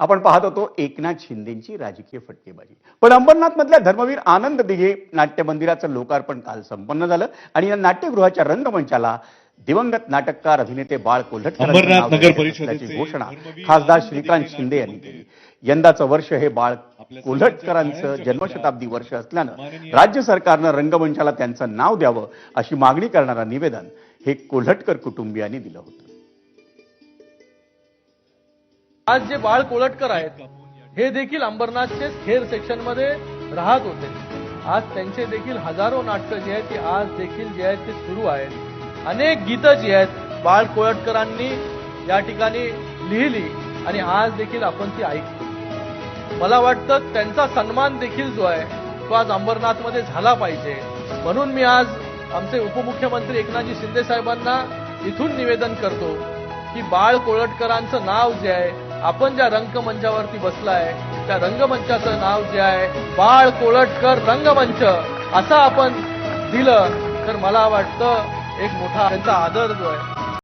आपण पाहत होतो एकनाथ शिंदेची राजकीय फटकेबाजी. पण अंबरनाथ मधल्या धर्मवीर आनंद दिघे नाट्य मंदिराचं लोकार्पण काल संपन्न झालं आणि या नाट्यगृहाच्या रंगमंचाला दिवंगत नाटककार अभिनेते बाळ कोल्हटकर यांचं अंबरनाथ नाव नगर देण्यात परिषदेचे असल्याची घोषणा खासदार श्रीकांत शिंदे यांनी केली. यंदाचं वर्ष हे बाळ कोल्हटकरांचं जन्मशताब्दी वर्ष असल्यानं राज्य सरकारनं रंगमंचाला त्यांचं नाव द्यावं अशी मागणी करणारं निवेदन हे कोल्हटकर कुटुंबियांनी दिलं होतं. आज जे बाळ कोळटकर आहेत हे देखील अंबरनाथचे खेर सेक्शनमध्ये राहत होते. आज त्यांचे देखील हजारो नाटकं जी आहेत ती आज देखील जे आहेत ते सुरू आहेत. अनेक गीतं जी आहेत बाळ कोळटकरांनी या ठिकाणी लिहिली आणि आज देखील आपण ती ऐकतो. मला वाटतं त्यांचा सन्मान देखील जो आहे तो आज अंबरनाथमध्ये झाला पाहिजे. म्हणून मी आज आमचे उपमुख्यमंत्री एकनाथजी शिंदे साहेबांना इथून निवेदन करतो की बाळ कोळटकरांचं नाव जे आहे आपण ज्या रंगमंचावरती बसलाय त्या रंगमंचाचं नाव जे आहे बाळ कोळटकर रंगमंच असं आपण दिलं तर मला वाटतं एक मोठा त्यांचा आदर जो आहे